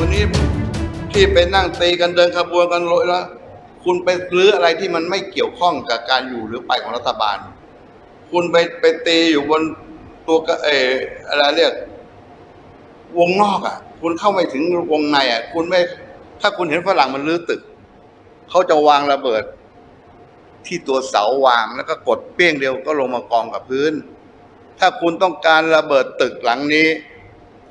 วันนี้ที่ไปนั่งตีกันเดินขบวนกันโรยแล้วคุณไปรื้ออะไรที่มันไม่เกี่ยวข้องกับการอยู่หรือไปของรัฐบาล คุณไปไปตีอยู่บนตัวกเอออะไรเรียก วงนอกอะ คุณเข้าไม่ถึงวงในอะ คุณไม่ ถ้าคุณเห็นฝรั่งมันรื้อตึก เขาจะวางระเบิด ที่ตัวเสาวางแล้วก็กดเปี้ยงเดียวก็ลงมากองกับพื้น ถ้าคุณต้องการระเบิดตึกหลังนี้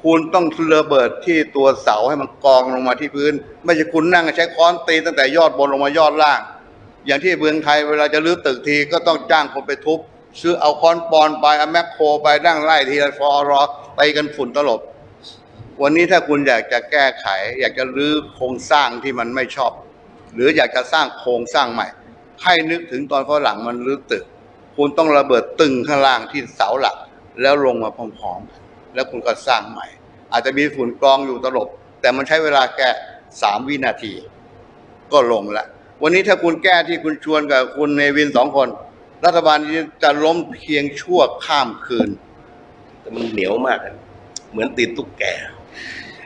คุณต้องระเบิดที่ตัวเสาให้มันกองลงมาที่พื้น ไม่ใช่คุณนั่งใช้ค้อนตีตั้งแต่ยอดบนลงมายอดล่าง อย่างที่เมืองไทยเวลาจะรื้อตึกทีก็ต้องจ้างคนไปทุบ ซื้อเอาค้อนปอนไปเอาแมคโครไปนั่งไล่ทีละฟอรอตีกันฝุ่นตลบ วันนี้ถ้าคุณอยากจะแก้ไข อยากจะรื้อโครงสร้างที่มันไม่ชอบ หรืออยากจะสร้างโครงสร้างใหม่ ให้นึกถึงตอนฝรั่งมันรื้อตึก คุณต้องระเบิดตึงข้างล่างที่เสาหลัก แล้วลงมาพร้อมๆกัน แล้วคุณก็สร้างใหม่ อาจจะมีฝุ่นกรองอยู่ตลบ แต่มันใช้เวลาแค่สามวินาที ก็ลงละวันนี้ถ้าคุณแก้ที่คุณชวนกับคุณเนวินสองคน รัฐบาลนี้จะล้มเพียงชั่วข้ามคืน แต่มันเหนียวมากอะเหมือนติดตุ๊กแก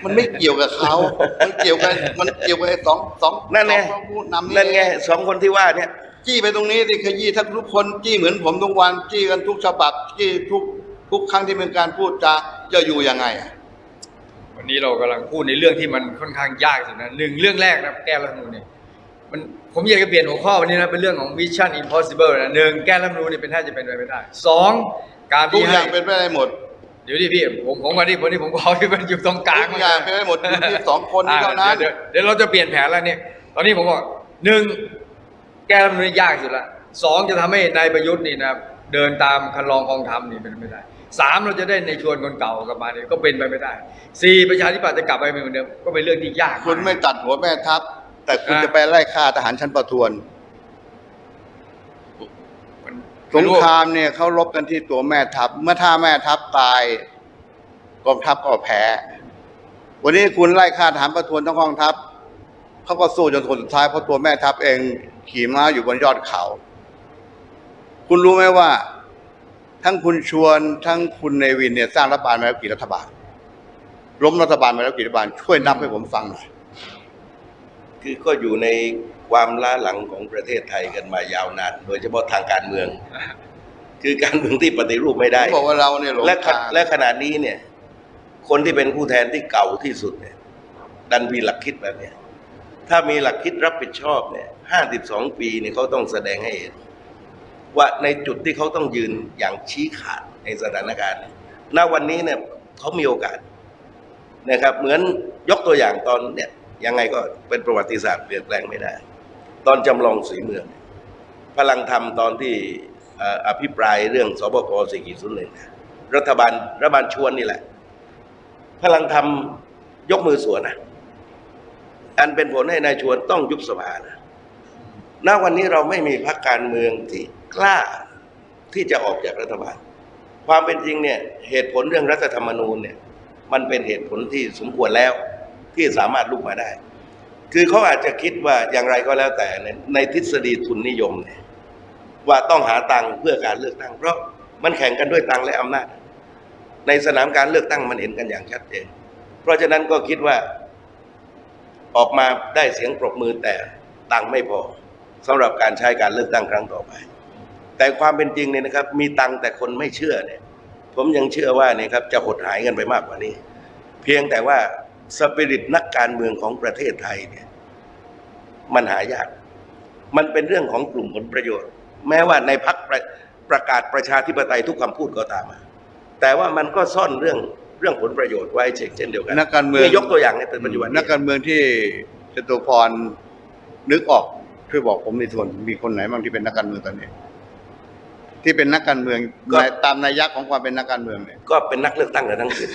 มันไม่เกี่ยวกับเขา มันเกี่ยวกับมันเกี่ยวกับไอ้สองสองนั่นไง สองผู้นำนั่นไงสองคนที่ว่าเนี่ย จี้ไปตรงนี้ดิขยี้ถ้าทุกคนจี้เหมือนผมทุกวันจี้กันทุกฉบับจี้ทุก ทุกครั้งที่เป็นการพูดจาจะอยู่ยังไงอะวันนี้เรากำลังพูดในเรื่องที่มันค่อนข้างยากสุดนะหนึ่งเรื่องแรกนะแก้รัฐธรรมนูญเนี่ยมันผมอยากจะเปลี่ยนหัวข้อวันนี้นะเป็นเรื่องของ Mission Impossible นะหนึ่งแก้รัฐธรรมนูญเนี่ยเป็นแทบจะเป็นไปไม่ได้สองการทุกที่อให้ย่างเป็นไปได้หมดเดี๋ยวดิพี่ผมผมวันนี้วันนี้ผมขอที่มันอยู่ตรงกลางทุกอย่างเป็นไปได้หมดอยู่ที่สองคนนี้เท่านั้นอะเดี๋ยวเดี๋ยวเดี๋ยวเราจะเปลี่ยนแผนแล้วเนี่ยตอนนี้ผมบอกหนึ่งแก้รัฐธรรมนูญยากสุดละสองจะทำให้นายประยุทธ์นี่นะเดินตามคันลองกองทัพนี่เป็นไปไม่ได้ สามเราจะได้ในชวนคนเก่ากลับมาเนี่ยก็เป็นไปไม่ได้สี่ประชาธิปัตย์จะกลับไปเป็นเหมือนเดิมก็เป็นเรื่องที่ยากคุณไม่ตัดหัวแม่ทัพ แต่คุณอะจะไปไล่ฆ่าทหารชั้นประทวนมันสงครามเนี่ยเขารบกันที่ตัวแม่ทัพ เมื่อถ้าแม่ทัพตายกองทัพก็แพ้ วันนี้คุณไล่ฆ่าทหารประทวนทั้งกองทัพเขาก็สู้จนคนสุดท้ายเพราะตัวแม่ทัพเองขี่ม้าอยู่บนยอดเขา คุณรู้ไหมว่า ทั้งคุณชวนทั้งคุณเนวินเนี่ยสร้างรัฐบาลมาแล้วกี่รัฐบาล ล้มรัฐบาลมาแล้วกี่รัฐบาล ช่วยนับให้ผมฟังหน่อยคือก็อยู่ในความล้าหลังของประเทศไทยกันมายาวนาน โดยเฉพาะทางการเมือง คือการเมืองที่ปฏิรูปไม่ได้ผมบอกว่าเราเนี่ยหลงและขทางและขนาดนี้เนี่ย คนที่เป็นผู้แทนที่เก่าที่สุดเนี่ย ดันมีหลักคิดแบบเนี้ยถ้ามีหลักคิดรับผิดชอบเนี่ยห้าสิบสองปีเนี่ยเขาต้องแสดงให้เห็น ว่าในจุดที่เขาต้องยืนอย่างชี้ขาดในสถานการณ์ณวันนี้เนี่ยเขามีโอกาสนะครับ เหมือนยกตัวอย่างตอนเนี่ยยังไงก็เป็นประวัติศาสตร์เปลี่ยนแปลงไม่ได้ ตอนจำลองสีเมือง พลังธรรมตอนที่อภิปรายเรื่องสบกสี่กิศูนย์หนึ่งรัฐบาลรัฐบาลชวนนี่แหละ พลังธรรมยกมือสวนนะอันเป็นผลให้นายชวนต้องยุบสภานะณวันนี้เราไม่มีพรรคการเมืองที่ กล้าที่จะออกจากรัฐบาล ความเป็นจริงเนี่ยเหตุผลเรื่องรัฐธรรมนูญเนี่ยมันเป็นเหตุผลที่สมควรแล้วที่สามารถลุกมาได้ คือเขาอาจจะคิดว่าอย่างไรก็แล้วแต่ในในทฤษฎีทุนนิยมเนี่ยว่าต้องหาตังค์เพื่อการเลือกตั้ง เพราะมันแข่งกันด้วยตังค์และอำนาจ ในสนามการเลือกตั้งมันเห็นกันอย่างชัดเจน เพราะฉะนั้นก็คิดว่าออกมาได้เสียงปรบมือแต่ตังค์ไม่พอสำหรับการใช้การเลือกตั้งครั้งต่อไป แต่ความเป็นจริงเนี่ยนะครับ มีตังค์แต่คนไม่เชื่อเนี่ย ผมยังเชื่อว่าเนี่ยครับจะหดหายกันไปมากกว่านี้ เพียงแต่ว่าสปิริตนักการเมืองของประเทศไทยเนี่ย มันหายาก มันเป็นเรื่องของกลุ่มผลประโยชน์ แม้ว่าในพักประประกาศประชาธิปไตยทุกคำพูดก็ตามมาแต่ว่ามันก็ซ่อนเรื่องเรื่องผลประโยชน์ไว้เช่นเช่นเดียวกันนักการเมืองนี่ยกตัวอย่างในเป็นปัจจุบันนักการเมืองที่จตุพรนึกออกช่วยบอกผมในส่วนมีคนไหนบ้างที่เป็นนักการเมืองตอนนี้ ที่เป็นนักการเมืองในตามนัยยะของความเป็นนักการเมืองเนี่ยก็เป็นนักเลือกตั้งกันทั้งสิ้น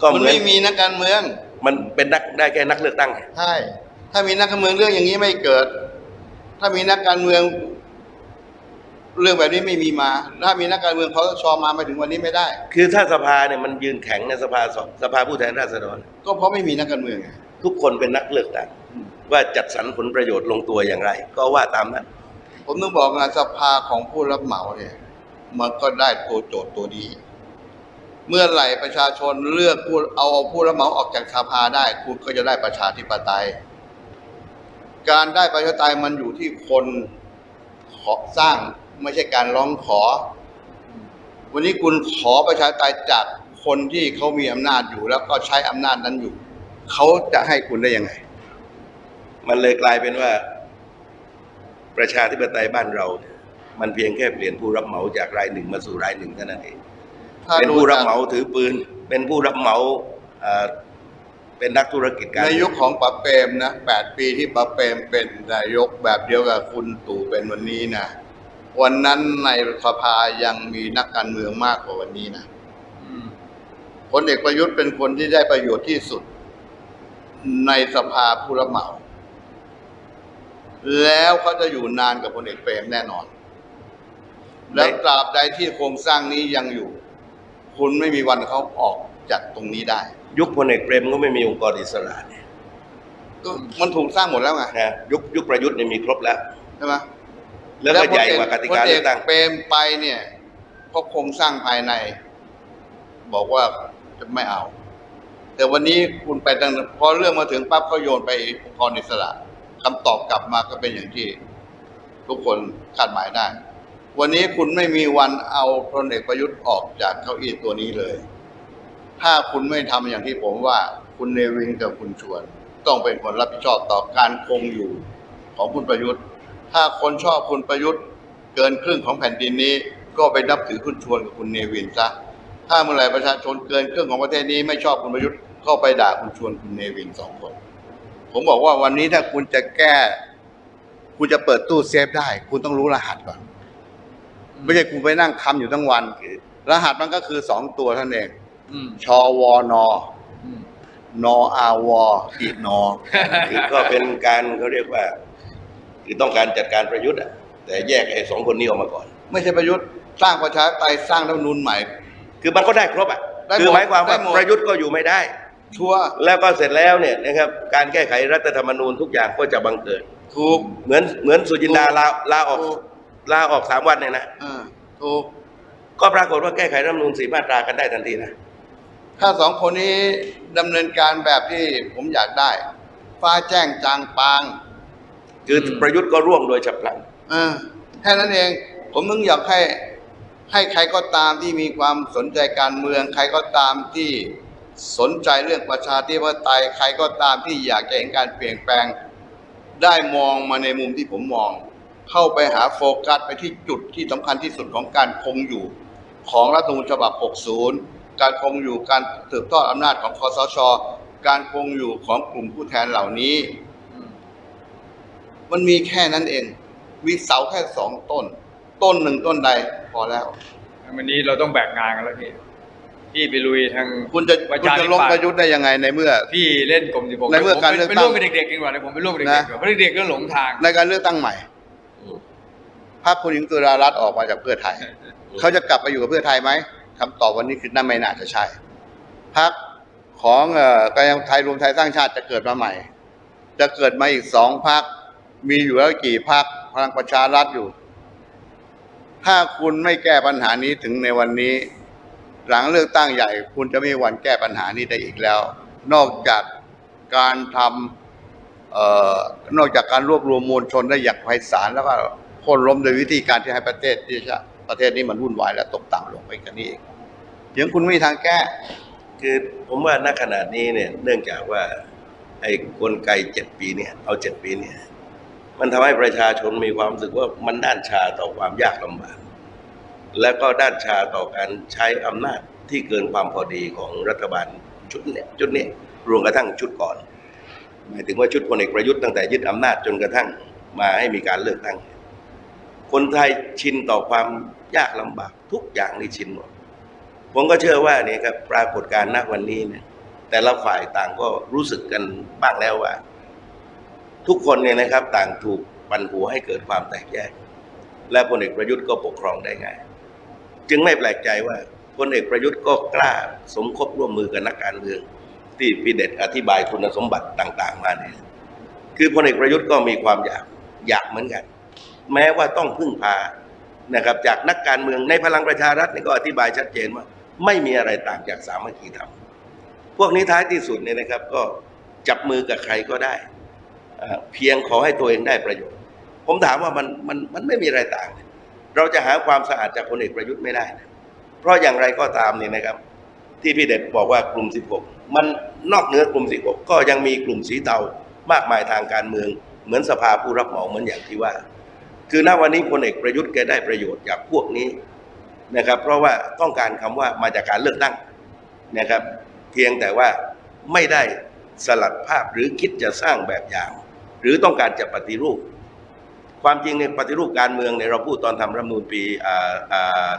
ก็มันเหมือนไม่มีนักการเมืองมันเป็นนักได้แค่นักเลือกตั้ง ใช่ถ้ามีนักการเมืองเรื่องอย่างนี้ไม่เกิด ถ้ามีนักการเมือง เรื่องแบบนี้ไม่มีมา ถ้ามีนักการเมืองเขาชอมามาถึงวันนี้ไม่ได้ คือถ้าสภาเนี่ยมันยืนแข็งในสภาสสภาผู้แทนราษฎร ก็เพราะไม่มีนักการเมืองไงทุกคนเป็นนักเลือกตั้งว่าจัดสรรผลประโยชน์ลงตัวอย่างไร ก็ว่าตามนั้น ผมต้องบอกงานสภาของผู้รับเหมาเนี่ย มันก็ได้ตัวโจทย์ตัวดี เมื่อไหร่ประชาชนเลือกผู้เอาผู้รับเหมาออกจากสภาได้ คุณก็จะได้ประชาธิปไตย การได้ประชาธิปไตยมันอยู่ที่คนขอสร้างไม่ใช่การร้องขอ วันนี้คุณขอประชาธิปไตยจากคนที่เขามีอำนาจอยู่ แล้วก็ใช้อำนาจนั้นอยู่ เขาจะให้คุณได้ยังไง มันเลยกลายเป็นว่า ประชาธิปไตยบ้านเราเนี่ยมันเพียงแค่เปลี่ยนผู้รับเหมาจากรายหนึ่งมาสู่รายหนึ่งเท่านั้นเองถ้าเป็นดูผู้รับจากเหมาถือปืน เป็นผู้รับเหมาเอ่อเป็นนักธุรกิจการในเมืยุองคของป๋าเปรมนะแปดปีที่ป๋าเปรมเป็นนายกแบบเดียวกับคุณตู่เป็นวันนี้นะวันนั้นในสภายังมีนักการเมืองมากกว่าวันนี้นะอืมพลเอกประยุทธ์เป็นคนที่ได้ประโยชน์ที่สุด ในสภาผู้รับเหมา แล้วเขาจะอยู่นานกับพลเอกเปรมแน่นอน แล้วตราบใดที่โครงสร้างนี้ยังอยู่ คุณไม่มีวันเขาออกจากตรงนี้ได้ ยุคพลเอกเปรมก็ไม่มีองค์กรอิสระเนี่ยก็มันถูกสร้างหมดแล้วไงนะยุคยุคประยุทธ์เนี่ยมีครบแล้วใช่ไหมแล้วก็ใหญ่กว่ากติกาพลเลือกตั้งเปรมไปเนี่ยเพราะโครงสร้างภายใน บอกว่าจะไม่เอา แต่วันนี้คุณไปตั้งพอเรื่องมาถึงปั๊บเขาโยนไปองค์กรอิสระ คำตอบกลับมาก็เป็นอย่างที่ทุกคนคาดหมายได้ วันนี้คุณไม่มีวันเอาพลเอกประยุทธ์ออกจากเก้าอี้ตัวนี้เลย ถ้าคุณไม่ทำอย่างที่ผมว่า คุณเนวินกับคุณชวน ต้องเป็นคนรับผิดชอบต่อการคงอยู่ของคุณประยุทธ์ ถ้าคนชอบคุณประยุทธ์ เกินครึ่งของแผ่นดินนี้ ก็ไปนับถือคุณชวนกับคุณเนวินซะ ถ้าเมื่อไหร่ประชาชนเกินครึ่งของประเทศนี้ไม่ชอบคุณประยุทธ์ก็ไปด่าคุณชวนคุณเนวินสองคน ผมบอกว่าวันนี้ถ้าคุณจะแก้ คุณจะเปิดตู้เซฟได้ คุณต้องรู้รหัสก่อน ไม่ใช่คุณไปนั่งคำอยู่ทั้งวัน รหัสมันก็คือสองตัวเท่านนเองอืมชอวอนออืมนออาวออีกนอคือก็เป็นการเขาเรียกว่า คือต้องการจัดการประยุทธ์อะแต่แยกไอ้สองคนนี้ออกมาก่อน ไม่ใช่ประยุทธ์สร้างประชาธิปไตยสร้างรัฐธรรมนูญใหม่ คือมันก็ได้ครบอะได้หมดคือหมายความว่าได้หมดประยุทธ์ก็อยู่ไม่ได้ ชัวร์แล้วก็เสร็จแล้วเนี่ยนะครับการแก้ไขรัฐธรรมนูญทุกอย่างก็จะบังเกิดถูกเหมือนเหมือนสุจินดาถูกลาลาออกถูกลาออกสามวันเนี่ยนะอ่าถูกก็ปรากฏว่าแก้ไขรัฐธรรมนูญสี่มาตรากันได้ทันทีนะถ้าสองคนนี้ดำเนินการแบบที่ผมอยากได้ ฟ้าแจ้งจางปาง คืออมประยุทธ์ก็ร่วงโดยฉับพลันเออแค่นั้นเอง ผมถึงอยากให้ให้ใครก็ตามที่มีความสนใจการเมือง ใครก็ตามที่ สนใจเรื่องประชาธิปไตยใครก็ตามที่อยากจะเห็นการเปลี่ยนแปลง ได้มองมาในมุมที่ผมมอง เข้าไปหาโฟกัสไปที่จุดที่สำคัญที่สุดของการคงอยู่ ของรัฐธรรมนูญฉบับ 60 การคงอยู่การสืบทอดอำนาจของคอสช การคงอยู่ของกลุ่มผู้แทนเหล่านี้มมันมีแค่นั้นเอง มีเสาแค่สองต้น ต้นหนึ่งต้นใดพอแล้ว วันนี้เราต้องแบ่งงานกันแล้วพี่ พี่ไปลุยทางคุณจะประคุณชาจะธิล้มปัตประย์ยุทธ์ได้ยังไงในเมื่อ พี่เล่นกรมสิบหกในเมื่อการเลือกไปตั้งร่วมกับเด็กๆดีกว่าเดี๋ยวผมไปร่วมกับเด็กๆนะดีกว่าเพราะเด็กๆก็หลงทาง ในการเลือกตั้งใหม่พรรคคุณหญิงตุลารัตน์ออกมาจากเพื่อไทย เขาจะกลับไปอยู่กับเพื่อไทยไหมคำตอบวันนี้คือน่าไม่น่าจะใช่พรรคของเอ่อการยังไทยรวมไทยสร้างชาติจะเกิดมาใหม่ จะเกิดมาอีกสองพรรคมีอยู่แล้วกี่พรรคพลังประชารัฐอยู่ ถ้าคุณไม่แก้ปัญหานี้ถึงในวันนี้ หลังเลือกตั้งใหญ่ คุณจะไม่มีวันแก้ปัญหานี้ได้อีกแล้ว นอกจากการทำออนอกจากการรวบรวมมวลชนได้อย่างไพศาลแล้วก็คนล้มโดยวิธีการที่ให้ประเทศที่ประเทศนี้มันวุ่นวายและตกต่ำลงไปกันนี่เองยังคุณไม่มีทางแก้ คือผมว่าณขนาดนี้เนี่ยเนื่องจากว่าไอ้กลไกเจ็ดปีเนี่ย เอาเจ็ดปีเนี่ย มันทำให้ประชาชนมีความรู้สึกว่ามันด้านชาต่อความยากลำบาก และก็ด้านชาต่อการใช้อำนาจที่เกินความพอดีของรัฐบาลชุดเนี่ยชุดนี้รวมกระทั่งชุดก่อน หมายถึงว่าชุดพลเอกประยุทธ์ตั้งแต่ยึดอำนาจจนกระทั่งมาให้มีการเลือกตั้ง คนไทยชินต่อความยากลำบากทุกอย่างนี่ชินหมดผมก็เชื่อว่าเนี่ยครับปรากฏการณ์ณวันนี้เนี่ยแต่ละฝ่ายต่างก็รู้สึกกันบ้างแล้วว่า ทุกคนเนี่ยนะครับต่างถูกปั่นหัวให้เกิดความแตกแยก และพลเอกประยุทธ์ก็ปกครองได้ง่าย จึงไม่แปลกใจว่าพลเอกประยุทธ์ก็กล้าสมคบร่วมมือกับนักการเมือง ที่พี่เด็ดอธิบายคุณสมบัติต่าง ๆ มาเนี่ยคือพลเอกประยุทธ์ก็มีความอยากอยากเหมือนกัน แม้ว่าต้องพึ่งพานะครับจากนักการเมืองในพลังประชารัฐนี่ก็อธิบายชัดเจนว่า ไม่มีอะไรต่างจากสามัคคีธรรมพวกนี้ท้ายที่สุดเนี่ยนะครับ ก็จับมือกับใครก็ได้เอ่อเพียงขอให้ตัวเองได้ประโยชน์ ผมถามว่ามันมันมันไม่มีอะไรต่างเเราจะหาความสะอาดจากพลเอกประยุทธ์ไม่ได้ เพราะอย่างไรก็ตามเนี่ยนะครับ ที่พี่เด็ดบอกว่ากลุ่ม 16 มันนอกเหนือกลุ่ม 16 ก็ยังมีกลุ่มสีเทามากมายทางการเมือง เหมือนสภาผู้รับเหมาเหมือนอย่างที่ว่า คือณวันนี้พลเอกประยุทธ์แกได้ประโยชน์จากพวกนี้นะครับ เพราะว่าต้องการคำว่ามาจากการเลือกตั้งนะครับ เพียงแต่ว่าไม่ได้สลัดภาพหรือคิดจะสร้างแบบอย่าง หรือต้องการจะปฏิรูป ความจริงในยปฏิรูปการเมืองเนี่ยเราพูดตอนทำรัฐธรรมนูญปีอ่าอ่า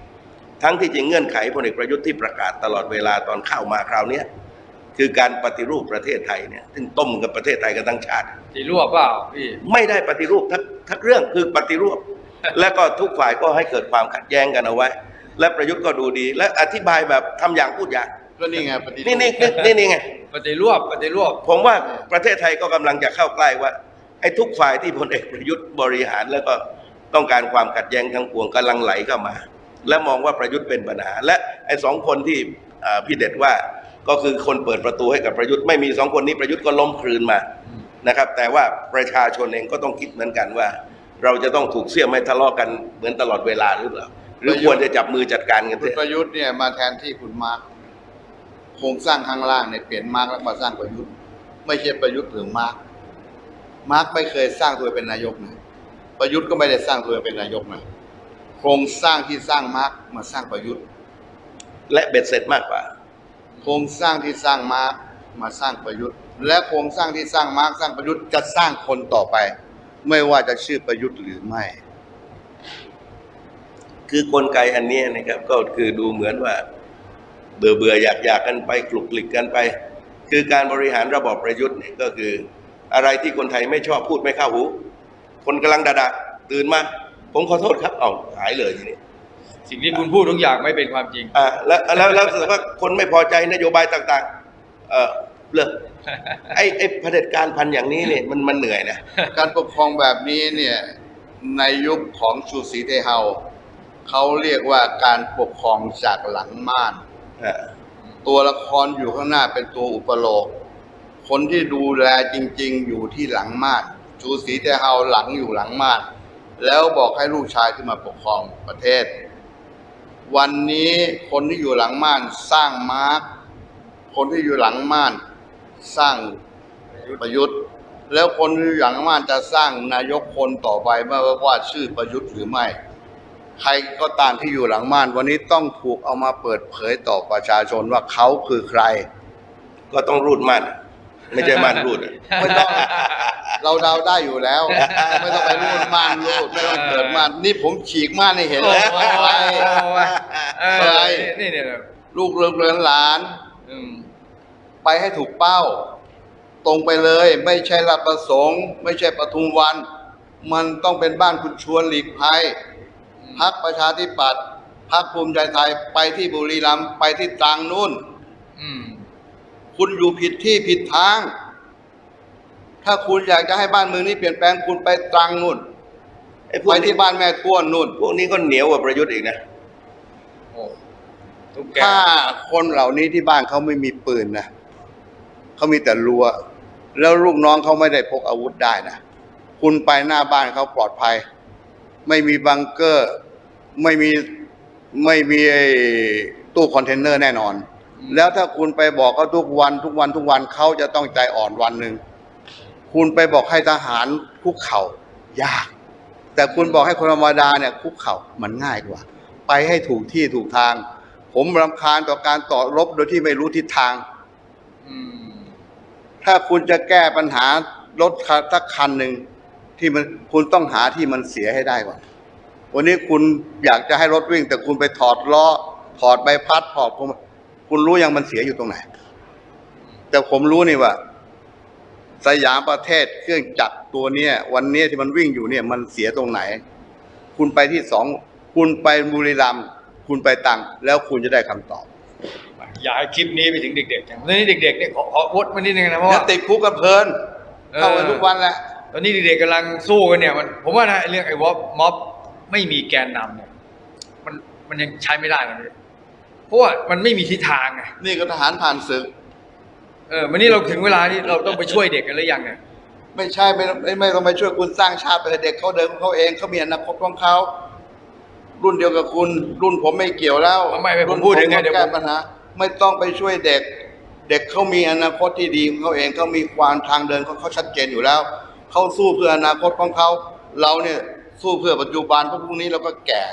40 ทั้งที่จริงเงื่อนไขพลเอกประยุทธ์ที่ประกาศตลอดเวลาตอนเข้ามาคราวเนี้ยคือการปฏิรูปประเทศไทยเนี่ยซึ่งต้มกับประเทศไทยกันทั้งชาติที่รั่วเปล่าพี่ไม่ได้ปฏิรูปทักทักเรื่องคือปฏิรูป แล้วก็ทุกฝ่ายก็ให้เกิดความขัดแย้งกันเอาไว้ และประยุทธ์ก็ดูดี และอธิบายแบบทำอย่างพูดอย่างก็นี่ไงปฏิรูปนี่นี่นี่นี่นี่ไงปฏิรูปปฏิรูปผมว่าประเทศไทยก็กำลังจะเข้าใกล้ว่า ไอ้ทุกฝ่ายที่พลเอกประยุทธ์บริหารแล้วก็ต้องการความขัดแย้งทั้งปวงกำลังไหลเข้ามา และมองว่าประยุทธ์เป็นปัญหา และไอ้สองคนที่พี่เด็ดว่าก็คือคนเปิดประตูให้กับประยุทธ์ไม่มีสองคนนี้ประยุทธ์ก็ล้มคลืนมานะครับ แต่ว่าประชาชนเองก็ต้องคิดเหมือนกันว่า เราจะต้องถูกเสี่ยมไม่ทะเลาะกันเหมือนตลอดเวลาหรือเปล่าหรือควรจะจับมือจัดการกันคุเถณอะประยุทธ์เนี่ยมาแทนที่คุณมาร์คโครงสร้างข้างล่างเนี่ยเปลี่ยนมาร์คแล้วมาสร้างประยุทธ์ ไม่ใช่ประยุทธ์หรือมาร์ค มาร์คไม่เคยสร้างตัวเป็นนายกนะประยุทธ์ก็ไม่ได้สร้างตัวเป็นนายกนะโครงสร้างที่สร้างมาร์คมาสร้างประยุทธ์ และเบ็ดเสร็จมากกว่า โครงสร้างที่สร้างมาร์คมาสร้างประยุทธ์ และโครงสร้างที่สร้างมาร์คสร้างประยุทธ์จะสร้างคนต่อไป ไม่ว่าจะชื่อประยุทธ์หรือไม่ คือกลไกอันเนี้ยนะครับ ก็คือดูเหมือนว่า เบื่อเบื่ออยากอยากกันไปกลุกกลิกกันไป คือการบริหารระบอบประยุทธ์เนี่ยก็คือ อะไรที่คนไทยไม่ชอบพูดไม่เข้าหู คนกำลังด่าๆตื่นมา ผมขอโทษครับเอาหายเลยทีนี้สิ่งที่คุณพูดทุกอย่างไม่เป็นความจริงอ่าแล้วแล้วแล้วรู้สึกว่าคนไม่พอใจนโยบายต่าง ๆ เออเลิกไอ้ไอ้เผด็จการพันอย่างนี้เนี่ยมันมันเหนื่อยนะการปกครองแบบนี้เนี่ยในยุคของชูศรีเทเฮาเขาเรียกว่าการปกครองจากหลังม่านอ่าตัวละครอยู่ข้างหน้าเป็นตัวอุปโลก คนที่ดูแลจริง ๆ อยู่ที่หลังม่านชูศรีเทเฮาหลังอยู่หลังม่านแล้วบอกให้ลูกชายขึ้นมาปกครองประเทศ วันนี้คนที่อยู่หลังม่านสร้างมาร์คคนที่อยู่หลังม่านสร้างประยุทธ์ แล้วคนที่อยู่หลังม่านจะสร้างนายกคนต่อไปไม่ว่าชื่อประยุทธ์หรือไม่ ใครก็ตามที่อยู่หลังม่าน วันนี้ต้องถูกเอามาเปิดเผยต่อประชาชนว่าเขาคือใคร ก็ต้องรูดม่าน ไม่ใช่ม่านรูดอะไม่ต้องเราเดาได้อยู่แล้ว ไม่ต้องไปรูดม่านรูดไม่ต้องเปิดม่านนี่ผมฉีกม่านให้เห็นโอ้เลยโหว่าใครเออะไรอนี่เนี่ยลูกเรือนเรือนหลาน อืม ไปให้ถูกเป้า ตรงไปเลยไม่ใช่รับประสงค์ ไม่ใช่ปทุมวัน มันต้องเป็นบ้านคุณชวนหลีกภัยพักประชาธิปัตย์พักภูมิใจไทยไปที่บุรีรัมย์ไปที่ตรังนู่น อืม คุณอยู่ผิดที่ผิดทาง ถ้าคุณอยากจะให้บ้านเมืองนี้เปลี่ยนแปลงคุณไปตรังนู่นไอ้พวไปกนี้ที่บ้านแม่ท้วนนู่น พวกนี้ก็เหนียวกว่าประยุทธ์อีกนะโอ้ทุกแกถ้าคนเหล่านี้ที่บ้านเขาไม่มีปืนนะเขามีแต่รั้วแล้วลูกน้องเขาไม่ได้พกอาวุธได้นะคุณไปหน้าบ้านเขาปลอดภัย ไม่มีบังเกอร์ ไม่มีไม่มีไอ้ตู้คอนเทนเนอร์แน่นอน แล้วถ้าคุณไปบอกเขาทุกวันทุกวันทุกวันเขาจะต้องใจอ่อนวันหนึ่งคุณไปบอกให้ทหารคุกเข่ายาก แต่คุณบอกให้คนธรรมดาเนี่ยคุกเข่ามันง่ายกว่า ไปให้ถูกที่ถูกทาง ผมรำคาญต่อการต่อรบโดยที่ไม่รู้ทิศทางถ้าคุณจะแก้ปัญหารถคันสักคันหนึ่งที่มันคุณต้องหาที่มันเสียให้ได้ก่อนวันนี้คุณอยากจะให้รถวิ่ง แต่คุณไปถอดล้อถอดใบพัดถอดพวง คุณรู้ยังมันเสียอยู่ตรงไหน แต่ผมรู้นี่ว่า สยามประเทศเครื่องจักรตัวเนี้ยวันเนี้ยที่มันวิ่งอยู่เนี่ย มันเสียตรงไหน คุณไปที่สองคุณไปบุรีรัมย์คุณไปตังแล้วคุณจะได้คำตอบ อยากให้คลิปนี้ไปถึงเด็กๆจังตอนนี้เด็กๆเนี่ยขอขอวดมานิดนึงนะเพราะแล้วว่าติดคุกกันเพลินเข้าไปทุกวันแหละตอนนี้เด็กๆกำลังสู้กันเนี่ยมันผมว่านะไอ้เรื่องไอ้วอม็อบไม่มีแกนนำเนี่ย มันมันยังใช้ไม่ได้นะพี่ เพราะว่ามันไม่มีทิศทางไงนี่ก็ทหารผ่านศึก เออวันนี้เราถึงเวลาที่เราต้องไปช่วยเด็กกันหรือยังเนี่ยไม่ใช่ไม่ไม่ไม่ต้องไปช่วยคุณสร้างชาติไปเถอะเด็กเขาเดินของเขาเองเขามีอนาคตของเขารุ่นเดียวกับคุณ รุ่นผมไม่เกี่ยวแล้วไม่ไม่ผมรุ่นพูดถึงไงต้อเดี๋ยวผแก้มปัญหาไม่ต้องไปช่วยเด็ก เด็กเขามีอนาคตที่ดีของเขาเองเขามีความทางเดินของเขาชัดเจนอยู่แล้วเขาสู้เพื่ออนาคตของเขา เราเนี่ยสู้เพื่อปัจจุบันเพราะพรุ่งนี้เราก็แก่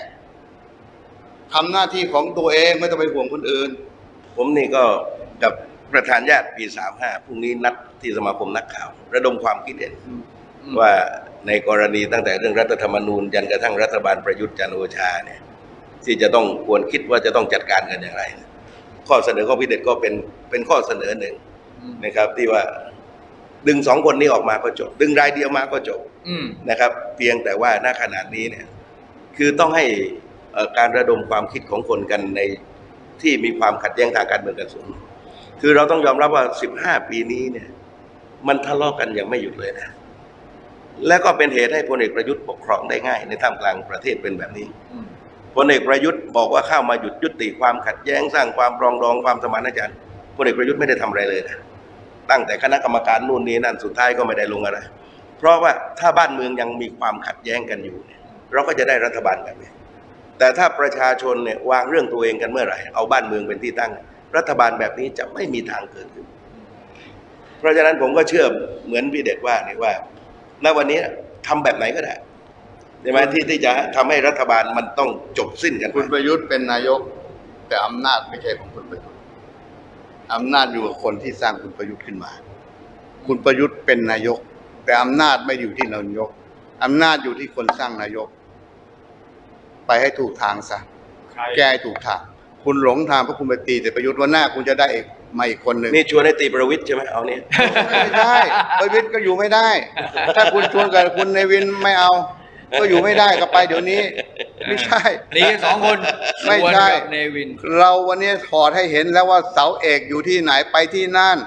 ทำหน้าที่ของตัวเองไม่ต้องไปห่วงคนอื่น ผมนี่ก็กับประธานญาติปีสามห้าพรุ่งนี้นัดที่สมาคมนักข่าว ระดมความคิดเห็นอืมว่าในกรณีตั้งแต่เรื่องรัฐธรรมนูญยันกระทั่งรัฐบาลประยุทธ์จันทร์โอชาเนี่ย ที่จะต้องควรคิดว่าจะต้องจัดการกันอย่างไร ข้อเสนอข้อพิเด็ดก็เป็นเป็นข้อเสนอหนึ่งอืมนะครับ ที่ว่าดึงสองคนนี้ออกมาก็จบ ดึงรายเดียวมาก็จบอืมนะครับ เพียงแต่ว่าณขนาดนี้เนี่ย คือต้องให้เอ่อ การระดมความคิดของคนกันในที่มีความขัดแย้งทางการเมืองกันสูง คือเราต้องยอมรับว่า 15 ปีนี้เนี่ย มันทะเลาะกันอย่างไม่หยุดเลยนะ และก็เป็นเหตุให้พลเอกประยุทธ์ปกครองได้ง่าย ในท่ามกลางประเทศเป็นแบบนี้พลเอกประยุทธ์บอกว่าเข้ามาหยุดยุติความขัดแย้งสร้างความปรองดองความสมานฉันท์พลเอกประยุทธ์ไม่ได้ทำอะไรเลยนะตั้งแต่คณะกรรมการนู่นนี่นั่นสุดท้ายก็ไม่ได้ลงอะไร เพราะว่าถ้าบ้านเมืองยังมีความขัดแย้งกันอยู่เนี่ยเราก็จะได้รัฐบาลแบบนี้ แต่ถ้าประชาชนเนี่ยวางเรื่องตัวเองกันเมื่อไหร่ เอาบ้านเมืองเป็นที่ตั้ง รัฐบาลแบบนี้จะไม่มีทางเกิดขึ้น เพราะฉะนั้นผมก็เชื่อเหมือนพี่เด็ดว่านี่ว่าณวันนี้ทำแบบไหนก็ได้ใช่ไหมที่ที่จะทำให้รัฐบาลมันต้องจบสิ้นกันไปคุณประยุทธ์เป็นนายก แต่อำนาจไม่ใช่ของคุณประยุทธ์อำนาจอยู่กับคนที่สร้างคุณประยุทธ์ขึ้นมา คุณประยุทธ์เป็นนายก แต่อำนาจไม่อยู่ที่นายกอำนาจอยู่ที่คนสร้างนายก ไปให้ถูกทางซะใครแก้ให้ถูกทาง คุณหลงทางเพราะคุณไปตีแต่ประยุทธ์วันหน้าคุณจะได้อีกมาอีกคนหนึ่งนี่ชวนให้ตีประวิตยใช่ไหมเอาเนี่ยไม่ได้ประวิตรก็อยู่ไม่ได้ ถ้าคุณชวนกับคุณในวินไม่เอา ก็อยู่ไม่ได้ก็ไปเดี๋ยวนี้ ไม่ใช่หนีกันสองคนไม่ใช่ชวนกับเนวิน เราวันนี้ถอดให้เห็นแล้วว่าเสาเอกอยู่ที่ไหนไปที่นั่น